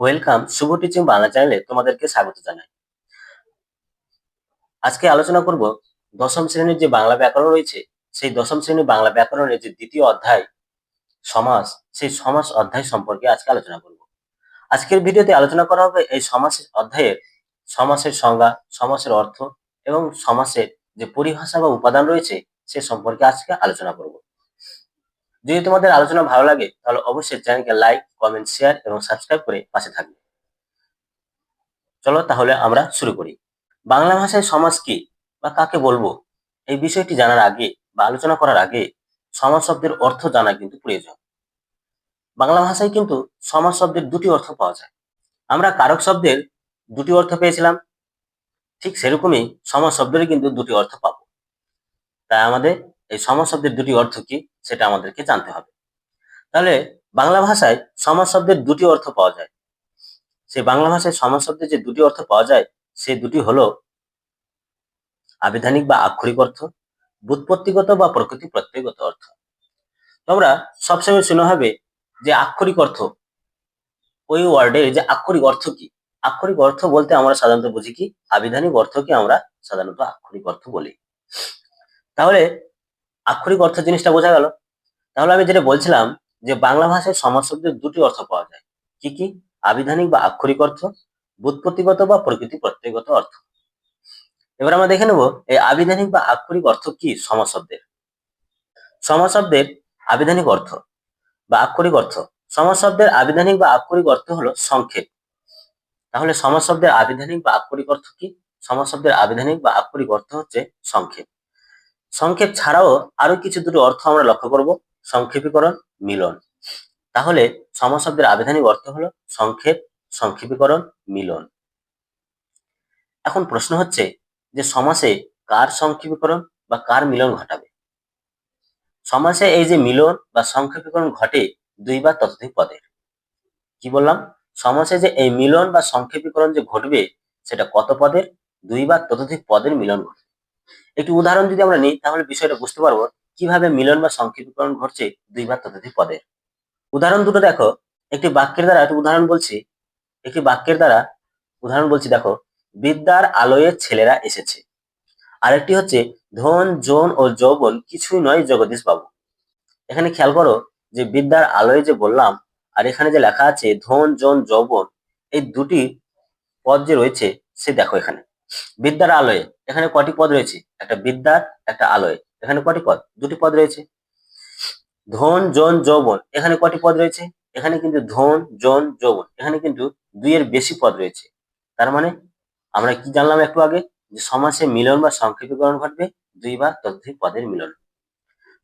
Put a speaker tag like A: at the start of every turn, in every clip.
A: Welcome শুভ teaching Bangla চ্যানেলে তোমাদেরকে স্বাগত জানাই। আজকে আলোচনা করব দশম শ্রেণির যে বাংলা ব্যাকরণ রয়েছে, সেই দশম শ্রেণির বাংলা ব্যাকরণের যে দ্বিতীয় অধ্যায়, সমাস, সেই সমাস অধ্যায় সম্পর্কে আজকে আলোচনা করব। আজকের ভিডিওতে আলোচনা করা হবে এই সমাস অধ্যায়ের সমাসের সংজ্ঞা, সমাসের অর্থ এবং সমাসের যে পরিভাষা বা উপাদান রয়েছে, সে সম্পর্কে আজকে আলোচনা করব। যদি তোমাদের আলোচনা ভালো লাগে, তাহলে অবশ্যই চ্যানেলকে লাইক কমেন্ট শেয়ার এবং সাবস্ক্রাইব করে পাশে থাকবে। চলো তাহলে আমরা শুরু করি। বাংলা ভাষায় সমাজ কি বা কাকে বলব? এই বিষয়টি জানার আগে বা আলোচনা করার আগে সমাজ শব্দের অর্থ জানা কিন্তু প্রয়োজন। বাংলা ভাষায় কিন্তু সমাজ শব্দের দুটি অর্থ পাওয়া যায়। আমরা কারক শব্দের দুটি অর্থ পেয়েছিলাম। ঠিক সেরকমই সমাজ শব্দেরই কিন্তু দুটি অর্থ পাবো। তাই আমাদের এই সমাজ শব্দের দুটি অর্থ কি সেটা আমাদেরকে জানতে হবে। তাহলে বাংলা ভাষায় সমাজ শব্দের দুটি অর্থ পাওয়া যায়। সেই বাংলা ভাষায় সমাজ শব্দের যে দুটি অর্থ পাওয়া যায়, সে দুটি হলো আবিধানিক বা আক্ষরিক অর্থ, বুৎপত্তিগত বা প্রকৃতি প্রত্যয়গত অর্থ। তোমরা সবসময় শুনে হবে যে আক্ষরিক অর্থ, ওই ওয়ার্ডের যে আক্ষরিক অর্থ কি? আক্ষরিক অর্থ বলতে আমরা সাধারণত বুঝি কি? আবিধানিক অর্থকে আমরা সাধারণত আক্ষরিক অর্থ বলি। তাহলে আক্ষরিক অর্থ জিনিসটা বোঝা গেল। তাহলে আমি যেটা বলছিলাম যে বাংলা ভাষায় সমাজ শব্দের দুটি অর্থ পাওয়া যায়। কি কি? আবিধানিক বা আক্ষরিক অর্থ, বুৎপত্তিগত বা প্রকৃতি প্রত্যয়গত অর্থ। এবার আমরা দেখে নেব এই আবিধানিক বা আক্ষরিক অর্থ কি সমাজ শব্দের সমাজ শব্দের আবিধানিক অর্থ বা আক্ষরিক অর্থ। সমাজ শব্দের আবিধানিক বা আক্ষরিক অর্থ হলো সংক্ষেপ। তাহলে সমাজ শব্দের আবিধানিক বা আক্ষরিক অর্থ কি? সমাজ শব্দের আবিধানিক বা আক্ষরিক অর্থ হচ্ছে সংক্ষেপ। সংক্ষেপ ছাড়াও আরও কিছু দুটো অর্থ আমরা লক্ষ্য করব। সংক্ষেপীকরণ, মিলন। তাহলে সমাজ শব্দের আবিধানিক অর্থ হলো সংক্ষেপ, সংক্ষেপীকরণ, মিলন। এখন প্রশ্ন হচ্ছে যে সমাসে কার সংক্ষেপীকরণ বা কার মিলন ঘটাবে? সমাসে এই যে মিলন বা সংক্ষেপীকরণ ঘটে দুই বা ততোধিক পদের। কি বললাম? সমাসে যে এই মিলন বা সংক্ষেপীকরণ যে ঘটবে, সেটা কত পদের? দুই বা ততোধিক পদের মিলন ঘটবে। একটি উদাহরণ যদি আমরা নিই, তাহলে বিষয়টা বুঝতে পারব কীভাবে মিলন বা সংক্ষেপীকরণ ঘটছে দুই বা ততোধিক পদের উদাহরণ দুটো দেখো, একটি বাক্যের দ্বারা, একটি উদাহরণ বলছি, একটি বাক্যের দ্বারা উদাহরণ বলছি, দেখো, বিদ্যার আলোয়ে ছেলেরা এসেছে। আরেকটি হচ্ছে, ধন জন ও যৌবন কিছুই নয় জগদীশ বাবু। এখানে খেয়াল করো যে বিদ্যার আলোয় যে বললাম, আর এখানে যে লেখা আছে, ধন জন যৌবন, এই দুটি পদ যে রয়েছে, সে দেখো এখানে। বিদ্যার আলোয়। এখানে কটি পদ রয়েছে? একটা বিদ্যার, একটা আলোয়। এখানে কটি পদ? দুটি পদ রয়েছে। ধন, জন, যৌবন। এখানে কটি পদ রয়েছে? এখানে কিন্তু ধন, জন, যৌবন। এখানে কিন্তু দুইয়ের বেশি পদ রয়েছে। তার মানে আমরা কি জানলাম একটু আগে? যে সমাসে মিলন বা সংক্ষেপীকরণ ঘটবে দুই বা ততোধিক পদের মিলন।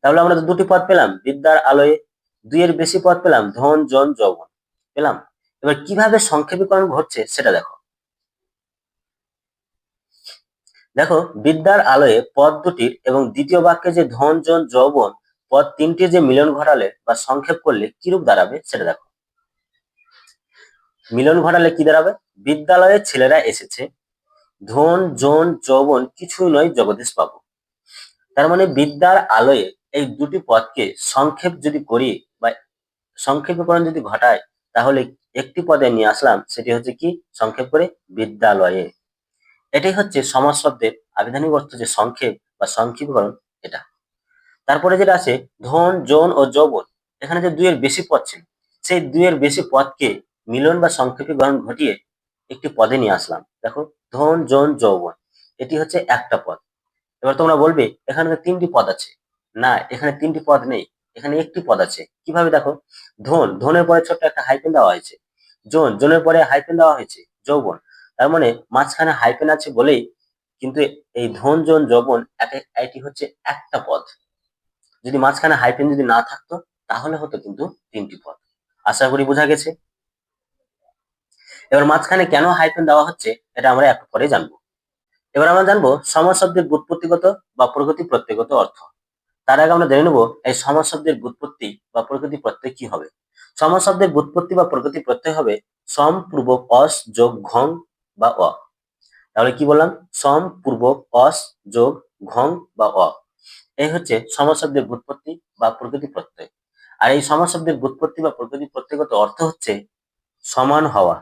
A: তাহলে আমরা তো দুটি পদ পেলাম, বিদ্যার আলোয় দুইয়ের বেশি পদ পেলাম, ধন, জন, যৌবন। পেলাম? এবার কীভাবে সংক্ষেপীকরণ ঘটছে সেটা দেখো। দেখো, বিদ্যার আলোয়ে পদ দুটির এবং দ্বিতীয় বাক্যে যে ধন, জন, যৌবন, পদ তিনটির যে মিলন ঘটালে বা সংক্ষেপ করলে কিরূপ দাঁড়াবে সেটা দেখো। মিলন ঘটালে কি দাঁড়াবে? বিদ্যালয়ে ছেলেরা এসেছে। ধন, জন, যৌবন কিছুই নয় জগদীশ বাবু তার মানে বিদ্যার আলোয়ে এই দুটি পদকে সংক্ষেপ যদি করি বা সংক্ষেপীকরণ যদি ঘটায়, তাহলে একটি পদে নিয়ে আসলাম, সেটি হচ্ছে কি? সংক্ষেপ করে বিদ্যালয়ে। এটাই হচ্ছে সমাজ শব্দের আবিধানিক অর্থ যে সংক্ষেপ বা সংক্ষেপীকরণ এটা। তারপরে যেটা আছে, ধন জন ও যৌবন। এখানে যে দুইয়ের বেশি পদ ছিল, সেই দুইয়ের বেশি পদকে মিলন বা সংক্ষেপীকরণ ঘটিয়ে একটি পদে নিয়ে আসলাম। দেখো, ধন জন যৌবন, এটি হচ্ছে একটা পদ। এবার তোমরা বলবে, এখানে তিনটি পদ আছে। না, এখানে তিনটি পদ নেই, এখানে একটি পদ আছে। কীভাবে দেখো? ধন, ধনের পরে ছোট্ট একটা হাইপেন দেওয়া হয়েছে। জন জনের পরে হাইপেন দেওয়া হয়েছে, যৌবন। তার মানে মাঝখানে হাইপেন আছে বলেই কিন্তু এই ধন, জন, যৌবন এটি হচ্ছে একটা পদ। যদি মাঝখানে হাইপেন যদি না থাকতো, তাহলে হতো কিন্তু তিনটি পদ। আশা করি বোঝা গেছে? এবার মাঝখানে কেন হাইপেন দেওয়া হচ্ছে, এটা আমরা একটু পরে জানব। এবার আমরা জানব সমাজ শব্দের বুৎপত্তিগত বা প্রগতি প্রত্যয়গত অর্থ। তার আগে আমরা জেনে নেব এই সমাজ শব্দের বুৎপত্তি বা প্রকৃতি প্রত্যয় কি হবে। সমাজ শব্দের বুৎপত্তি বা প্রকৃতি প্রত্যয় হবে সম, পূর্বক, অস, যোগ, ঘং বা অ। তাহলে কি বললাম? সম পূর্বক অস, যোগ, ঘং বা অ। এই হচ্ছে সমাজ শব্দের বুৎপত্তি বা প্রকৃতি প্রত্যয়। আর এই সমাজ শব্দের বুৎপত্তি বা প্রকৃতি প্রত্যয়গত অর্থ হচ্ছে সমান হওয়া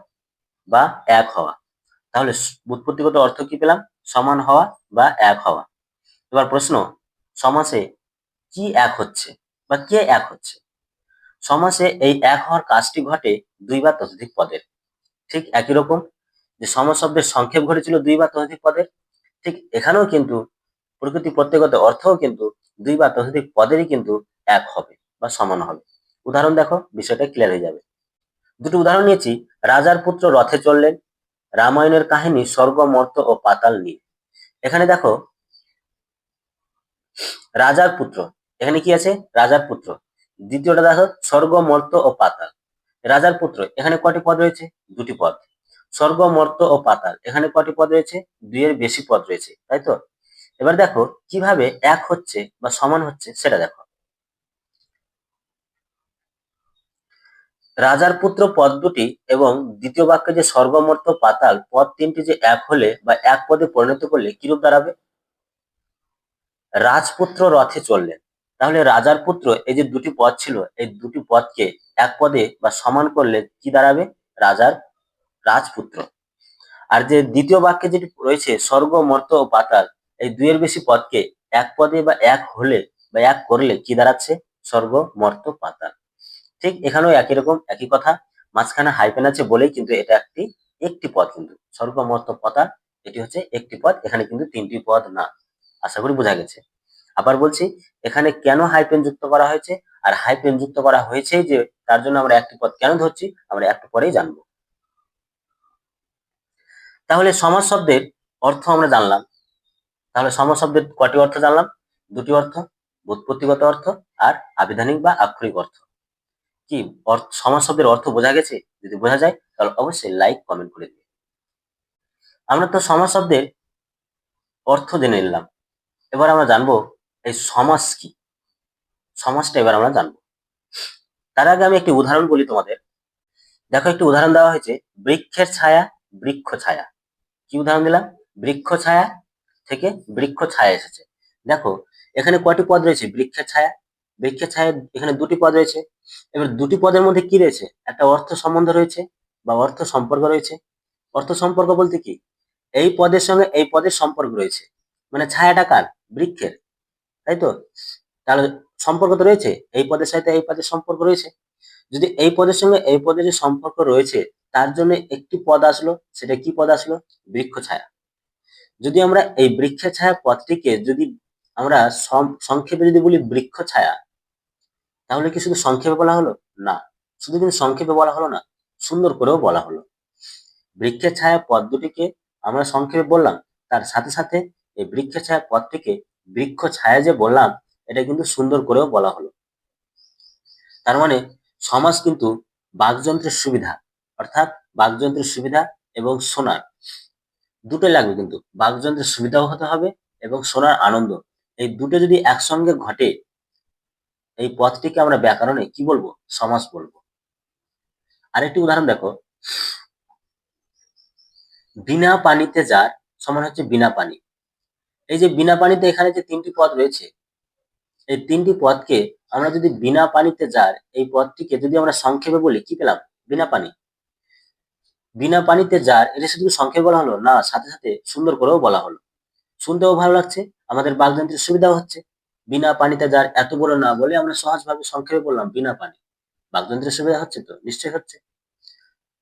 A: বা এক হওয়া। তাহলে ব্যুৎপত্তিগত অর্থ কি পেলাম? সমান হওয়া বা এক হওয়া। এবার প্রশ্ন, সমাসে কি এক হচ্ছে বা কে এক হচ্ছে? সমাসে এই এক হওয়ার কাজটি ঘটে দুই বা ততোধিক পদের। ঠিক একই রকম যে সমাস শব্দের সংক্ষেপ ঘটেছিল দুই বা ততোধিক পদের, ঠিক এখানেও কিন্তু প্রকৃতি প্রত্যেকগত অর্থও কিন্তু দুই বা ততোধিক পদেরই কিন্তু এক হবে বা সমান হবে। উদাহরণ দেখো, বিষয়টা ক্লিয়ার হয়ে যাবে। দুটো উদাহরণ নিয়েছি। রাজার পুত্র রথে চললেন, রামায়ণের কাহিনী স্বর্গ, মর্ত ও পাতাল নিয়ে। এখানে দেখো, রাজার পুত্র, এখানে কি আছে? রাজার পুত্র। দ্বিতীয়টা দেখো, স্বর্গ, মর্ত ও পাতাল। রাজার পুত্র, এখানে কটি পদ রয়েছে? দুটি পদ। স্বর্গ মর্ত ও পাতাল। এখানে কটি পদ রয়েছে? দুইয়ের বেশি পদ রয়েছে, তাই তো? এবার দেখো, কীভাবে এক হচ্ছে বা সমান হচ্ছে সেটা দেখো। রাজার পুত্র পদ দুটি এবং দ্বিতীয় বাক্যে যে স্বর্গমর্ত পাতাল, পদ তিনটি যে এক হলে বা এক পদে পরিণত করলে কিরূপ দাঁড়াবে? রাজপুত্র রথে চললেন। তাহলে রাজার পুত্র এই যে দুটি পদ ছিল, এই দুটি পদকে এক পদে বা সমান করলে কি দাঁড়াবে? রাজার রাজপুত্র। আর যে দ্বিতীয় বাক্যে যেটি রয়েছে, স্বর্গ, মর্ত ও পাতাল, এই দুইয়ের বেশি পদকে এক পদে বা এক হলে বা এক করলে কি দাঁড়াচ্ছে? স্বর্গ, মর্ত, পাতাল। ঠিক এখানেও একই রকম, একই কথা। মাঝখানে হাইপেন আছে বলেই কিন্তু এটা একটি একটি পদ কিন্তু। স্বর্গ, মর্ত, পাতাল, এটি হচ্ছে একটি পদ, এখানে কিন্তু তিনটি পদ না। আশা করি বোঝা গেছে। আবার বলছি, এখানে কেন হাইপেন যুক্ত করা হয়েছে? আর হাইপেন যুক্ত করা হয়েছে যে তার জন্য আমরা একটি পদ কেন ধরছি? আমরা একটু পরেই জানব। তাহলে সমাজ শব্দের অর্থ আমরা জানলাম। তাহলে সমাজ শব্দের কটি অর্থ জানলাম? দুটি অর্থ ব্যুৎপত্তিগত অর্থ আর আবিধানিক বা আক্ষরিক অর্থ। কি? সমাজ শব্দের অর্থ বোঝা গেছে? যদি বোঝা যায়, তাহলে অবশ্যই লাইক কমেন্ট করে দিবে আমরা তো সমাজ শব্দের অর্থ জেনে নিলাম। এবার আমরা জানব এই সমাজ কি? সমাজটা এবার আমরা জানব। তার আগে আমি একটি উদাহরণ বলি তোমাদের। দেখো, একটি উদাহরণ দেওয়া হয়েছে, বৃক্ষের ছায়া, বৃক্ষ ছায়া। কি উদাহরণ দিলাম? বৃক্ষ ছায়া থেকে বৃক্ষ ছায়া এসেছে। দেখো, এখানে কয়টি পদ রয়েছে? বৃক্ষের ছায়া। বৃক্ষের ছায়া, এখানে দুটি পদ রয়েছে। এবার দুটি পদের মধ্যে কি রয়েছে? একটা অর্থ সম্বন্ধ রয়েছে বা অর্থ সম্পর্ক রয়েছে। অর্থ সম্পর্ক বলতে কি? এই পদের সঙ্গে এই পদের সম্পর্ক রয়েছে। মানে ছায়াটা কার? বৃক্ষের। তাই তো? তাহলে সম্পর্ক তো রয়েছে। এই পদের সাথে এই পদের সম্পর্ক রয়েছে। যদি এই পদের সঙ্গে এই পদের যে সম্পর্ক রয়েছে তার জন্য একটি পদ আসলো, সেটা কি পদ আসলো? বৃক্ষ ছায়া। যদি আমরা এই বৃক্ষের ছায়া পদটিকে যদি আমরা সংক্ষেপে যদি বলি বৃক্ষ ছায়া, তাহলে কি শুধু সংক্ষেপে বলা হলো? না। শুধু কিন্তু সংক্ষেপে বলা হলো না, সুন্দর করেও বলা হলো। বৃক্ষের ছায়া পদ দুটিকে আমরা সংক্ষেপে বললাম, তার সাথে সাথে এই বৃক্ষের ছায়া পদটিকে বৃক্ষ ছায়া যে বললাম, এটা কিন্তু সুন্দর করেও বলা হলো। তার মানে সমাজ কিন্তু বাকযন্ত্রের সুবিধা। অর্থাৎ বাকযন্ত্রের সুবিধা এবং শোনার দুটোই লাগবে কিন্তু, বাকযন্ত্রের সুবিধাও হতে হবে এবং শোনার আনন্দ। এই দুটো যদি একসঙ্গে ঘটে, এই পথটিকে আমরা ব্যাকরণে কি বলব? সমাস বলব। আরেকটি উদাহরণ দেখো। বিনা পানিতে যার সমান হচ্ছে বিনা পানি। এই যে বিনা পানিতে এখানে যে তিনটি পদ রয়েছে, এই তিনটি পদকে আমরা যদি বিনা পানিতে যার, এই পদটিকে যদি আমরা সংক্ষেপে বলি, কি পেলাম? বিনা পানি। বিনা পানিতে যার এটা শুধু সংক্ষেপে বলা হলো, না, সাথে সাথে সুন্দর করেও বলা হলো। শুনতেও ভালো লাগছে, আমাদের বাগযন্ত্রের সুবিধাও হচ্ছে। বিনা পানিতে যার এত বড় না বলে আমরা সহজভাবে সংক্ষেপে বললাম বিনা পানি। বাগযন্ত্রের সুবিধা হচ্ছে তো? নিশ্চয়ই হচ্ছে।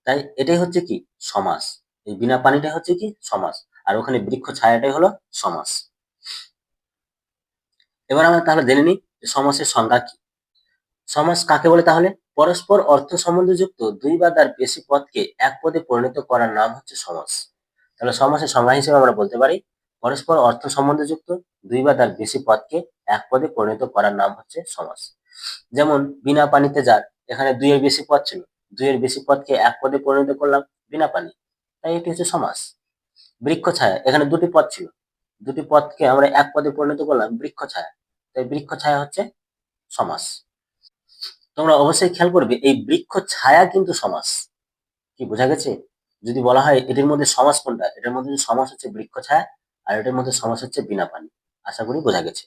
A: তাই এটাই হচ্ছে কি? সমাস। এই বিনা পানিটাই হচ্ছে কি? সমাস। আর ওখানে বৃক্ষ ছায়াটাই হলো সমাস। এবার আমরা তাহলে জেনে নিই সমাসের সংজ্ঞা কি। সমাস কাকে বলে তাহলে? পরস্পর অর্থ সম্বন্ধযুক্ত দুই বা তার বেশি পদকে এক পদে পরিণত করার নাম হচ্ছে সমাস। তাহলে সমাসের সংজ্ঞা হিসেবে আমরা বলতে পারি, পরস্পর অর্থ সম্বন্ধযুক্ত দুই বা তার বেশি পদকে এক পদে পরিণত করার নাম হচ্ছে সমাস। যেমন, বিনা পানিতে যার, এখানে দুইয়ের বেশি পদ ছিল, দুইয়ের বেশি পদকে এক পদে পরিণত করলাম বিনা পানি। তাই এটি হচ্ছে সমাস। বৃক্ষ ছায়া, এখানে দুটি পদ ছিল, দুটি পদকে আমরা এক পদে পরিণত করলাম বৃক্ষ ছায়া। তাই বৃক্ষ ছায়া হচ্ছে সমাস। তোমরা অবশ্যই খেয়াল করবে, এই বৃক্ষ ছায়া কিন্তু সমাস। কি বোঝা গেছে? যদি বলা হয় এটির মধ্যে সমাস কোনটা? এটার মধ্যে সমাস হচ্ছে বৃক্ষ ছায়া, আর এটার মধ্যে সমাস হচ্ছে বিনা পানি। আশা করি বোঝা গেছে।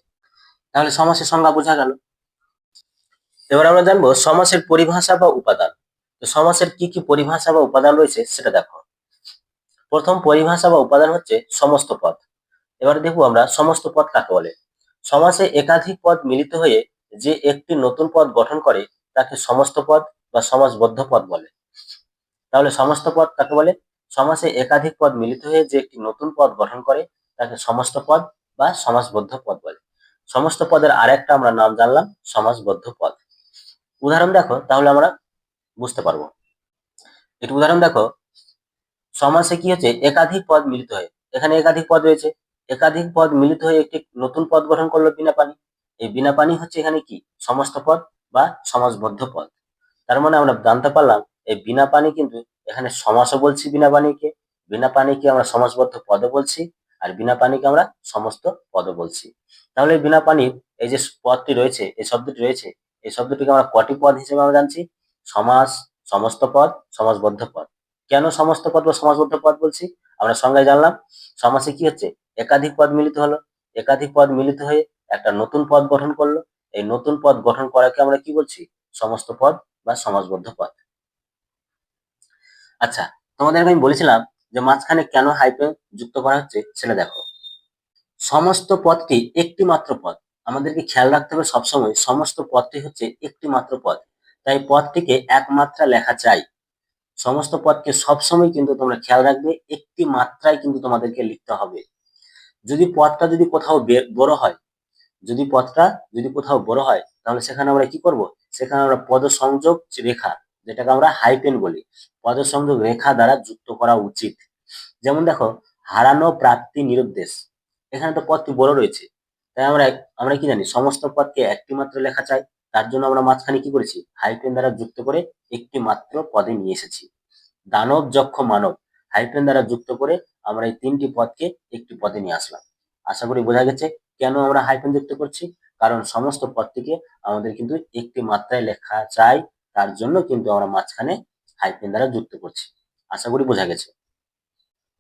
A: তাহলে সমাসের সংজ্ঞা বোঝা গেল। এবার আমরা জানব সমাসের পরিভাষা বা উপাদান। তো সমাসের কি কি পরিভাষা বা উপাদান রয়েছে সেটা দেখো। প্রথম পরিভাষা বা উপাদান হচ্ছে সমস্ত পদ। এবারে দেখব আমরা সমস্ত পদ কাকে বলে? সমাসে একাধিক পদ মিলিত হয়ে যে একটি নতুন পদ গঠন করে তাকে সমস্ত পদ বা সমাজবদ্ধ পদ বলে। তাহলে সমস্ত পদ কাকে বলে? সমাসে একাধিক পদ মিলিত হয়ে যে একটি নতুন পদ গঠন করে, তাকে সমস্ত পদ বা সমাসবদ্ধ পদ বলে। সমস্ত পদের আরেকটা আমরা নাম জানলাম, সমাসবদ্ধ পদ। উদাহরণ দেখো, তাহলে আমরা বুঝতে পারব। একটু উদাহরণ দেখো, সমাসে কি হচ্ছে? একাধিক পদ মিলিত হয়ে। এখানে একাধিক পদ রয়েছে। একাধিক পদ মিলিত হয়ে একটি নতুন পদ গঠন করল বিনা পানি। এই বিনা পানি হচ্ছে এখানে কি? সমস্ত পদ বা সমাসবদ্ধ পদ তার মানে আমরা জানতে পারলাম এই বিনা পানি কিন্তু এখানে সমাসও বলছি বিনা পানিকে বিনা পানিকে আমরা সমাসবদ্ধ পদও বলছি আর বিনা পানিকে আমরা সমস্ত পদও বলছি। তাহলে বিনা পানির এই যে পদটি রয়েছে, এই শব্দটি রয়েছে, এই শব্দটিকে আমরা কটি পদ হিসেবে আমরা জানছি? সমাস, সমস্ত পদ সমাসবদ্ধ পদ। কেন সমস্ত পদ বা সমাসবদ্ধ পদ বলছি? আমরা সংজ্ঞায় জানলাম, সমাসে কি হচ্ছে? একাধিক পদ মিলিত হলো। একাধিক পদ মিলিত হয়ে একটা নতুন পদ গঠন করল। এই নতুন পদ গঠন করাকে আমরা কি বলছি? সমস্ত পদ বা সমাজবদ্ধ পদ। আচ্ছা তোমাদের আমি বলেছিলাম যে মাঝখানে কেন হাইপেন যুক্ত করা হচ্ছে সেটা দেখো। সমস্ত পদটি একটি মাত্র পদ। আমাদেরকে খেয়াল রাখতে হবে সবসময় সমস্ত পদটি হচ্ছে একটি মাত্র পদ। তাই পদটিকে একমাত্রা লেখা চাই। সমস্ত পদকে সবসময় কিন্তু তোমরা খেয়াল রাখবে একটি মাত্রায় কিন্তু তোমাদেরকে লিখতে হবে। যদি পদটা যদি কোথাও বড় হয় যদি পদটা যদি কোথাও বড় হয়, তাহলে সেখানে আমরা কি করব? সেখানে আমরা পদ সংযোগ রেখা, যেটাকে আমরা হাইপেন বলি। পদ সংযোগ রেখা দ্বারা যুক্ত করা উচিত। যেমন দেখো, হারানো প্রাপ্তি নিরুদ্দেশ। এখানে তো পদটি বড় রয়েছে। তাই আমরা আমরা কি জানি, সমস্ত পদকে একটি মাত্র লেখা চাই। তার জন্য আমরা মাঝখানে কি করেছি? হাইপেন দ্বারা যুক্ত করে একটি মাত্র পদে নিয়ে এসেছি। দানব, যক্ষ, মানব। হাইপেন দ্বারা যুক্ত করে আমরা এই তিনটি পদকে একটি পদে নিয়ে আসলাম। আশা করি বোঝা গেছে কেন আমরা হাইপেন যুক্ত করছি। কারণ সমস্ত পদটিকে আমাদের কিন্তু একটি মাত্রায় লেখা চাই তার জন্য কিন্তু আমরা মাঝখানে হাইপেন দ্বারা যুক্ত করছি। আশা করি বোঝা গেছে।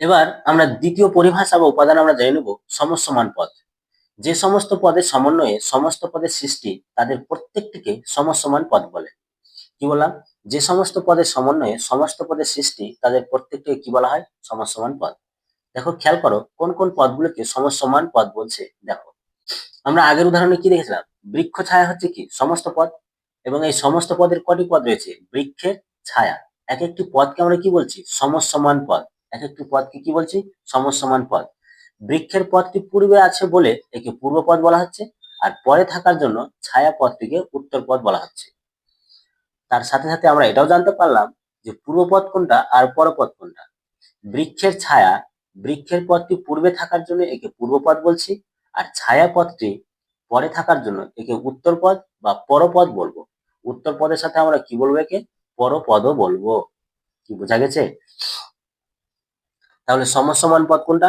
A: এবার আমরা দ্বিতীয় পরিভাষা বা উপাদান আমরা জেনে নেব সমস্যমান পদ। যে সমস্ত পদের সমন্বয়ে সমস্ত পদের সৃষ্টি তাদের প্রত্যেকটিকে সমস্যমান পদ বলে। কি বললাম? যে সমস্ত পদের সমন্বয়ে সমস্ত পদের সৃষ্টি তাদের প্রত্যেকটিকে কি বলা হয়? সমস্যমান পদ। দেখো, খেয়াল করো, কোন কোন পদগুলোকে সমসমান পদ বলছে, দেখো। আমরা আগের উদাহরণে কি দেখেছিলাম? বৃক্ষ ছায়া হচ্ছে কি? সমস্ত পদ। এবং এই সমস্ত পদের কটি পদ রয়েছে? বৃক্ষের ছায়া। এক একটি পদকে আমরা কি বলছি? সমস্যমান পদ। এক একটি পদকে কি বলছি? সমস্যমান পদ। বৃক্ষের পদটি পূর্বে আছে বলে একে পূর্ব পদ বলা হচ্ছে, আর পরে থাকার জন্য ছায়া পদটিকে উত্তর পদ বলা হচ্ছে। তার সাথে সাথে আমরা এটাও জানতে পারলাম যে পূর্বপদ কোনটা আর পরপদ কোনটা? বৃক্ষের ছায়া বৃক্ষের পথটি পূর্বে থাকার জন্য একে পূর্বপদ বলছি, আর ছায়া পদটি পরে থাকার জন্য একে উত্তর পদ বা পরপদ বলব। উত্তর পদের সাথে আমরা কি বলব একে? পরপদও বলব। কি বোঝা গেছে? তাহলে সমসমান পদ কোনটা?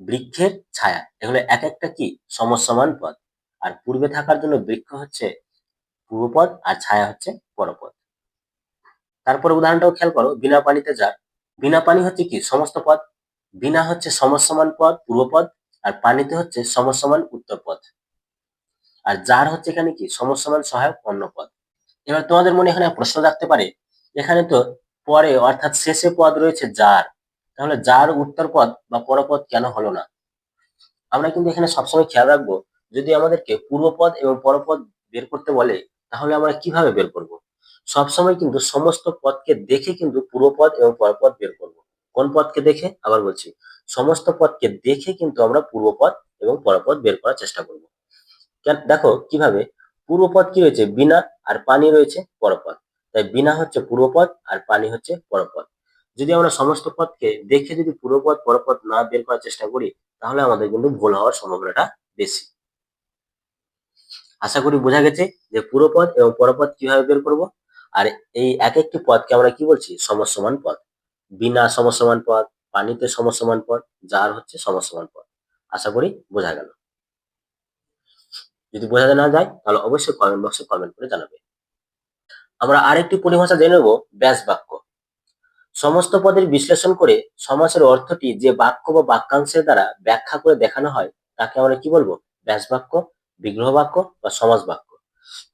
A: বৃক্ষের ছায়া। এগুলো এক একটা কি? সমসমান পদ আর পূর্বে থাকার জন্য বৃক্ষ হচ্ছে পূর্বপদ আর ছায়া হচ্ছে পরপদ তারপরে উদাহরণটাও খেয়াল করো, বিনা পানিতে যার। বিনা পানি হচ্ছে কি? সমস্ত পদ বিনা হচ্ছে সমসমান পদ পূর্বপদ আর পানিতে হচ্ছে সমসমান উত্তর পদ। আর যার হচ্ছে এখানে কি? সমসমান সহায়ক অন্য পদ। এবার তোমাদের মনে এখানে প্রশ্ন রাখতে পারে। এখানে তো পরে অর্থাৎ শেষে পদ রয়েছে যার। তাহলে যার উত্তর পদ বা পরপদ কেন হলো না? আমরা কিন্তু এখানে সবসময় খেয়াল রাখব, যদি আমাদেরকে পূর্বপদ এবং পরপদ বের করতে বলে, তাহলে আমরা কীভাবে বের করব? সবসময় কিন্তু সমস্ত পদকে দেখে কিন্তু পূর্বপদ এবং পরপদ বের করব। কোন পদকে দেখে? আবার বলছি, সমস্ত পদকে দেখে কিন্তু আমরা পূর্বপদ এবং পরপদ বের করার চেষ্টা করব। দেখো, কীভাবে? পূর্বপদ কি রয়েছে? বিনা আর পানি রয়েছে পরপদ তাই বিনা হচ্ছে পূর্বপদ আর পানি হচ্ছে পরপদ যদি আমরা সমস্ত পদকে দেখে যদি পূর্বপদ পরপদ না বের করার চেষ্টা করি, তাহলে আমাদের কিন্তু ভুল হওয়ার সম্ভাবনাটা বেশি। আশা করি বোঝা গেছে যে পুরোপদ এবং পরপদ কীভাবে বের করব? আর এই এক একটি পদকে আমরা কি বলছি? সমসমান পদ বিনা সমসমান পদ, পানিতে সমসমান পদ, যার হচ্ছে সমসমান পদ। আশা করি বোঝা গেল। যদি বোঝা না যায়, তাহলে অবশ্যই কমেন্ট বক্সে কমেন্ট করে জানাবে। আমরা আরেকটি পরিভাষা জেনে নেব, ব্যাস বাক্য। সমস্ত পদের বিশ্লেষণ করে সমাসের অর্থটি যে বাক্য বা বাক্যাংশের দ্বারা ব্যাখ্যা করে দেখানো হয়, তাকে আমরা কি বলব? ব্যাস বাক্য, বিগ্রহ বাক্য বা সমাজ বাক্য।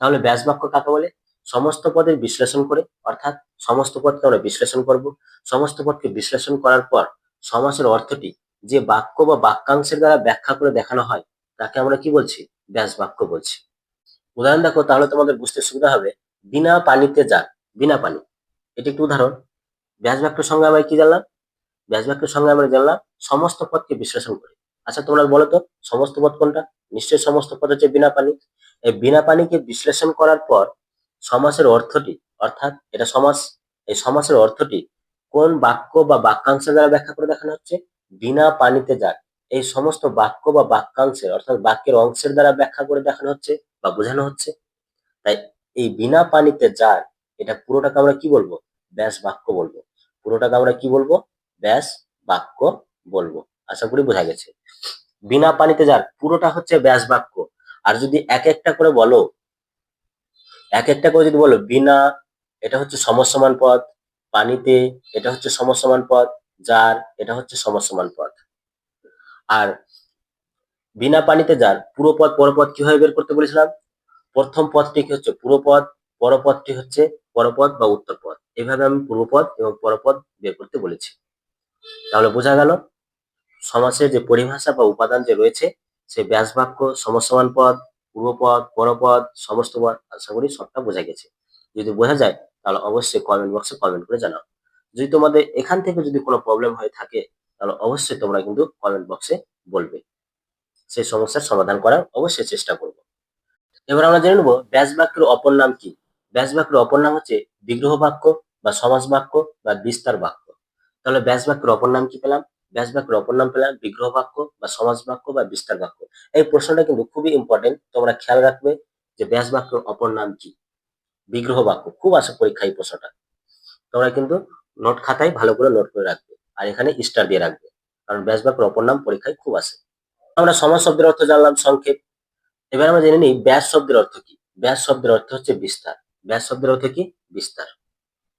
A: তাহলে ব্যাস বাক্য কাকে বলে? সমস্ত পদের বিশ্লেষণ করে, অর্থাৎ সমস্ত পদকে আমরা বিশ্লেষণ করব। সমস্ত পদকে বিশ্লেষণ করার পর সমাসের অর্থটি যে বাক্য বা বাক্যাংশের দ্বারা ব্যাখ্যা করে দেখানো হয়, তাকে আমরা কি বলছি? ব্যাস বাক্য বলছি। উদাহরণ দেখো, তাহলে তোমাদের বুঝতে সুবিধা হবে, বিনা পানিতে যান, বিনা পানি। এটি একটি উদাহরণ। ব্যাস বাক্যের সঙ্গে আমরা কি জানলাম? ব্যাস বাক্যের সঙ্গে আমরা জানলাম, সমস্ত পদকে বিশ্লেষণ করে। আচ্ছা তোমরা বলো তো, সমস্ত পদ কোনটা? নিশ্চয়ই সমস্ত পদ হচ্ছে বিনা পানি। এই বিনা পানিকে বিশ্লেষণ করার পর সমাসের অর্থটি, অর্থাৎ এটা সমাস, এই সমাসের অর্থটি কোন বাক্য বা বাক্যাংশের দ্বারা ব্যাখ্যা করে দেখানো হচ্ছে? বিনা পানিতে যাক এই সমস্ত বাক্য বা বাক্যাংশের অর্থাৎ বাক্যের অংশের দ্বারা ব্যাখ্যা করে দেখানো হচ্ছে বা বোঝানো হচ্ছে। তাই এই বিনা পানিতে যার, এটা পুরোটাকে আমরা কি বলব? ব্যাস বাক্য বলব। পুরোটাকে আমরা কি বলব? ব্যাস বাক্য বলব। আশা করি বোঝা গেছে। বিনা পানিতে যার, পুরোটা হচ্ছে ব্যাস বাক্য। আর যদি এক একটা করে বলো এক একটা করে যদি বলো, বিনা, এটা হচ্ছে সমসমান পদ, পানিতে, এটা হচ্ছে সমসমান পদ, যার, এটা হচ্ছে সমসমান পদ। আর বিনা পানিতে যার, পুরো পদ পরপদ কীভাবে বের করতে বলেছিলাম? প্রথম পদটি কি হচ্ছে? পুরো পদ পরপদটি হচ্ছে পরপদ বা উত্তর পদ। এভাবে আমি পূর্বপদ এবং পরপদ বের করতে বলেছি। তাহলে বোঝা গেল, সমাসের যে পরিভাষা বা উপাদান যে রয়েছে, সে ব্যাস বাক্য, সমসমান পদ পূর্বপদ, পরপদ সমস্ত পদ আশা করি সবটা বোঝা গেছে। যদি বোঝা যায়, তাহলে অবশ্যই কমেন্ট বক্সে কমেন্ট করে জানাও। যদি তোমাদের এখান থেকে যদি কোনো প্রবলেম হয়ে থাকে, তাহলে অবশ্যই তোমরা কিন্তু কমেন্ট বক্সে বলবে। সেই সমস্যার সমাধান করার অবশ্যই চেষ্টা করব। এবার আমরা জেনে নেব ব্যাস বাক্যের অপর নাম কি? ব্যাস বাক্যের অপর নাম হচ্ছে বিগ্রহ বাক্য বা সমাস বাক্য বা বিস্তার বাক্য। তাহলে ব্যাস বাক্যের অপর নাম কি পেলাম? ব্যাস বাক্যের অপর নাম পেলাম বিগ্রহ বাক্য বা সমাজ বাক্য বা বিস্তার বাক্য এই প্রশ্নটা কিন্তু খুবই ইম্পর্টেন্ট তোমরা খেয়াল রাখবে যে ব্যাস বাক্যের অপর নাম কি? বিগ্রহ বাক্য খুব আসে পরীক্ষা এই প্রশ্নটা। তোমরা কিন্তু নোট খাতায় ভালো করে নোট করে রাখবে আর এখানে স্টার দিয়ে রাখবে, কারণ ব্যাস বাক্যের অপর নাম পরীক্ষায় খুব আসে। আমরা সমাজ শব্দের অর্থ জানলাম, সংক্ষেপ। এবার আমরা জেনে নিই ব্যাস শব্দের অর্থ কি? ব্যাস শব্দের অর্থ হচ্ছে বিস্তার। ব্যাস শব্দের অর্থ কি? বিস্তার।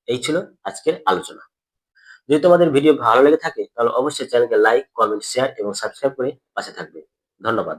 A: এই ছিল আজকের আলোচনা। যদি তোমাদের ভিডিও ভালো লেগে থাকে, তাহলে অবশ্যই চ্যানেলকে লাইক কমেন্ট শেয়ার এবং সাবস্ক্রাইব করে পাশে থাকবে। ধন্যবাদ।